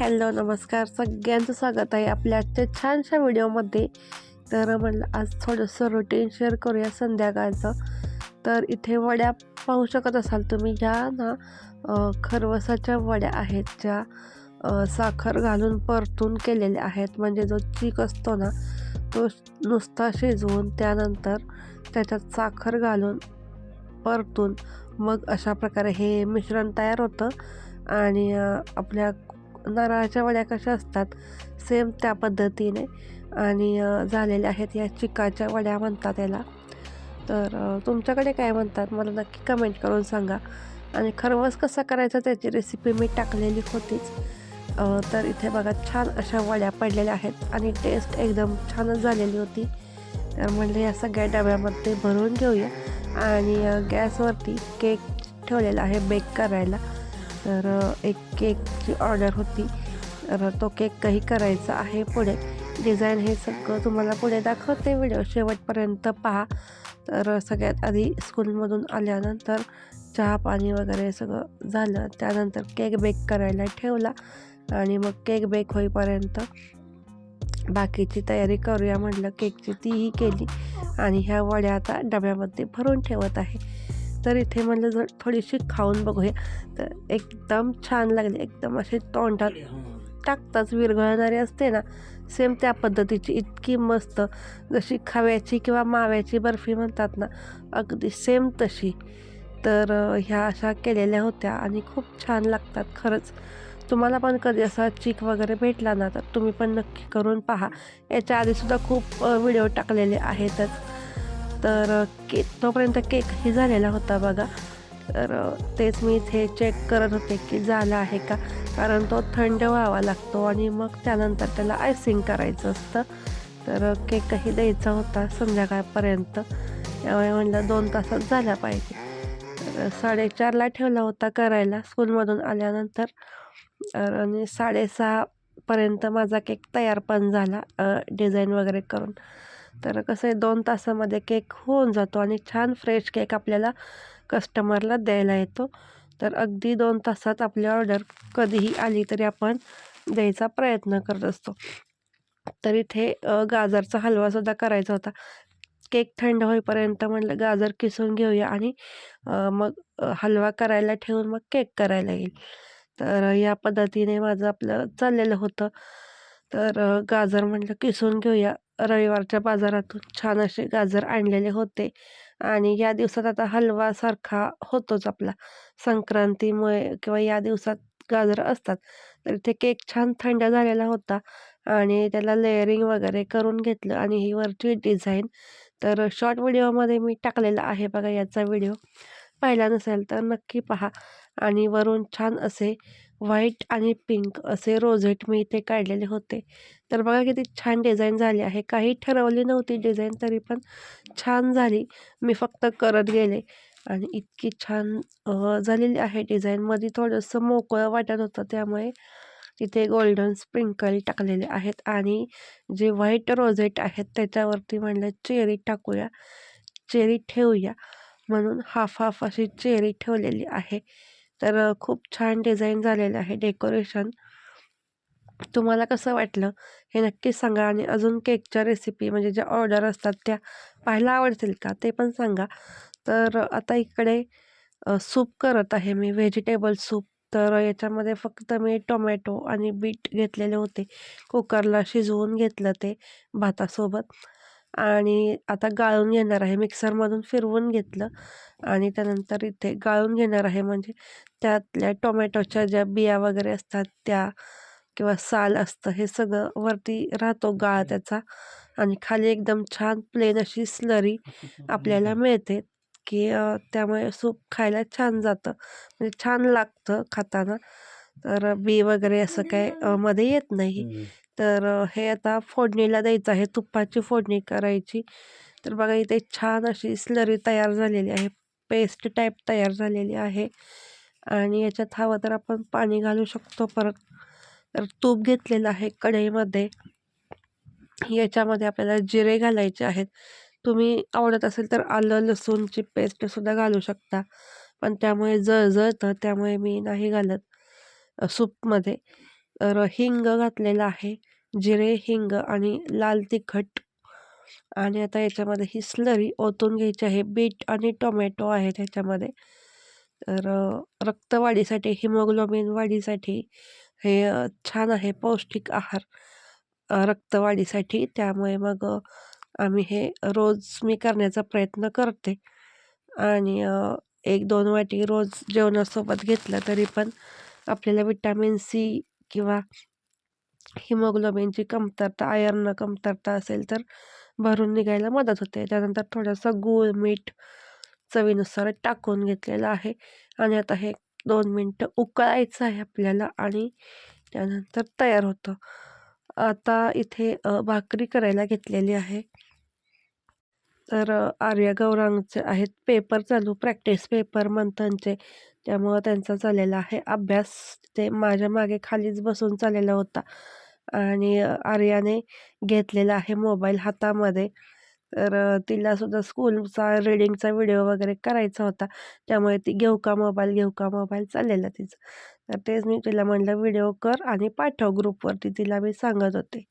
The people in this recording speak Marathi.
हॅलो नमस्कार. सगळ्यांचं स्वागत आहे आपल्या आजच्या छानशा व्हिडिओमध्ये. तर म्हणलं आज थोडंसं रुटीन शेअर करूया संध्याकाळचं. तर इथे वड्या पाहू शकत असाल तुम्ही ह्या ना खरवसाच्या वड्या आहेत ज्या साखर घालून परतून केलेल्या आहेत. म्हणजे जो चीक असतो ना तो नुसता शिजवून त्यानंतर त्याच्यात साखर घालून परतून मग अशा प्रकारे हे मिश्रण तयार होतं. आणि आपल्या नारळाच्या वड्या कशा असतात सेम त्या पद्धतीने. आणि झालेल्या आहेत या चिकाच्या वड्या म्हणतात याला. तर तुमच्याकडे काय म्हणतात? मला नक्की कमेंट करून सांगा. आणि खरवस कसा करायचा त्याची रेसिपी मी टाकलेली होतीच. तर इथे बघा छान अशा वड्या पडलेल्या आहेत. आणि टेस्ट एकदम छानच झालेली होती. तर म्हणले या सगळ्या डब्यामध्ये भरून घेऊया. आणि गॅसवरती केक ठेवलेला आहे बेक करायला. तर एक केकची ऑर्डर होती तर तो केक काही करायचा आहे पुढे. डिझाईन हे सगळं तुम्हाला पुढे दाखवते व्हिडिओ शेवटपर्यंत पहा. तर सगळ्यात आधी स्कूलमधून आल्यानंतर चहा पाणी वगैरे सगळं झालं. त्यानंतर केक बेक करायला ठेवला आणि मग केक बेक होईपर्यंत बाकीची तयारी करूया म्हटलं. केकची तीही केली आणि ह्या वड्या आता डब्यामध्ये भरून ठेवत आहे. तर इथे म्हणलं जर थोडीशी खाऊन बघूया. तर एकदम छान लागली. एकदम असे तोंडात टाकताच विरघळणारी असते ना. सेम त्या पद्धतीची इतकी मस्त जशी खव्याची किंवा माव्याची बर्फी म्हणतात ना अगदी सेम तशी. तर ह्या अशा केलेल्या होत्या आणि खूप छान लागतात खरंच. तुम्हाला पण कधी असा चीक वगैरे भेटला ना तर तुम्ही पण नक्की करून पहा. याच्या आधीसुद्धा खूप व्हिडिओ टाकलेले आहेतच. तर अ, के तोपर्यंत केकही झालेला होता बघा. तर तेच मी इथे चेक करत होते की झाला आहे का? कारण तो थंड व्हावा लागतो आणि मग त्यानंतर त्याला आयसिंग करायचं असतं. तर केकही द्यायचा होता संध्याकाळपर्यंत. त्यामुळे म्हणलं दोन तासात झाला पाहिजे. तर साडेचारला ठेवला होता करायला स्कूलमधून आल्यानंतर. आणि साडेसहापर्यंत माझा केक तयार पण झाला डिझाईन वगैरे करून. तर कसं आहे दोन तासामध्ये केक होऊन जातो आणि छान फ्रेश केक आपल्याला कस्टमरला द्यायला येतो. तर अगदी दोन तासात आपली ऑर्डर कधीही आली तरी आपण द्यायचा प्रयत्न करत असतो. तर इथे गाजरचा हलवासुद्धा करायचा होता. केक थंड होईपर्यंत म्हटलं गाजर किसून घेऊया आणि मग हलवा करायला ठेवून मग केक करायला येईल. तर या पद्धतीने माझं आपलं चाललेलं होतं. तर गाजर म्हटलं किसून घेऊया. रविवारच्या बाजारातून छान असे गाजर आणलेले होते. आणि या दिवसात आता हलवासारखा होतोच आपला. संक्रांतीमुळे किंवा या दिवसात गाजर असतात. तर ते केक छान थंड झालेला होता. आणि त्याला लेअरिंग वगैरे करून घेतलं आणि ही वरची डिझाईन तर शॉर्ट व्हिडिओमध्ये मी टाकलेला आहे बघा याचा व्हिडिओ पाहिला नसेल तर नक्की पहा. आणि वरून छान असे व्हाईट आणि पिंक असे रोझेट मी इथे काढलेले होते. तर बघा किती छान डिझाईन झाली आहे. काही ठरवली नव्हती डिझाईन तरी पण छान झाली. मी फक्त करत गेले आणि इतकी छान झालेली आहे डिझाईनमध्ये थोडंसं मोकळं वाटत होतं त्यामुळे तिथे गोल्डन स्प्रिंकल टाकलेले आहेत आणि जे व्हाईट रोझेट आहेत त्याच्यावरती म्हणलं चेरी टाकूया चेरी ठेवूया म्हणून हाफ हाफ अशी चेरी ठेवलेली आहे. तर खूप छान डिझाईन झालेलं आहे डेकोरेशन. तुम्हाला कसं वाटलं हे नक्कीच सांगा आणि अजून केकच्या रेसिपी म्हणजे ज्या ऑर्डर असतात त्या पाहायला आवडतील का ते पण सांगा. तर आता इकडे सूप करत आहे मी व्हेजिटेबल सूप. तर याच्यामध्ये फक्त मी टोमॅटो आणि बीट घेतलेले होते. कुकरला शिजवून घेतलं ते भातासोबत. आणि आता गाळून घेणार आहे. मिक्सरमधून फिरवून घेतलं आणि त्यानंतर इथे गाळून घेणार आहे. म्हणजे त्यातल्या टोमॅटोच्या ज्या बिया वगैरे असतात त्या किंवा साल असतं हे सगळं वरती राहतो गाळ त्याचा. आणि खाली एकदम छान प्लेन अशी स्लरी आपल्याला मिळते की त्यामुळे सूप खायला छान जातं. म्हणजे छान लागतं खाताना. तर बी वगैरे असं काय मध्ये येत नाही. तर हे आता फोडणीला द्यायचं आहे. तुपाची फोडणी करायची. तर बघा इथे छान अशी स्लरी तयार झालेली आहे. पेस्ट टाईप तयार झालेली आहे. आणि याच्यात हवं तर आपण पाणी घालू शकतो परत. तर तूप घेतलेलं आहे कढईमध्ये. याच्यामध्ये आपल्याला जिरे घालायचे आहेत. तुम्ही आवडत असेल तर आलं लसूणची पेस्टसुद्धा घालू शकता. पण त्यामुळे जळजळतं त्यामुळे मी नाही घालत सूपमध्ये. र हिंग घातलेलं आहे जिरे हिंग आणि लाल तिखट. आणि आता याच्यामध्ये ही स्लरी ओतून घ्यायची आहे. बीट आणि टोमॅटो आहे त्याच्यामध्ये तर रक्तवाढीसाठी हिमोग्लोबिन वाढीसाठी हे छान आहे पौष्टिक आहार रक्तवाढीसाठी. त्यामुळे मग आम्ही हे रोज मी करण्याचा प्रयत्न करते. आणि एक दोन वाटी रोज जेवणासोबत घेतलं तरी पण आपल्याला विटॅमिन सी किंवा हिमोग्लोबिनची कमतरता आयर्न कमतरता असेल तर भरून निघायला मदत होते. त्यानंतर थोडंसं गूळ मीठ चवीनुसार टाकून घेतलेलं आहे. आणि आता हे दोन मिनटं उकळायचं आहे आपल्याला आणि त्यानंतर तयार होतं. आता इथे भाकरी करायला घेतलेली आहे. तर आर्या गौरांगचे आहेत पेपर चालू प्रॅक्टिस पेपर मंथनचे. त्यामुळं त्यांचा चाललेला आहे अभ्यास. ते माझ्या मागे खालीच बसून चाललेला होता. आणि आर्याने घेतलेला आहे मोबाईल हातामध्ये. तर तिलासुद्धा स्कूलचा रीडिंगचा व्हिडिओ वगैरे करायचा होता. त्यामुळे ती घेऊ का मोबाईल घेऊ का मोबाईल चाललेला तिचं. तर तेच मी तिला म्हणलं व्हिडिओ कर आणि पाठव ग्रुपवरती. तिला मी सांगत होते.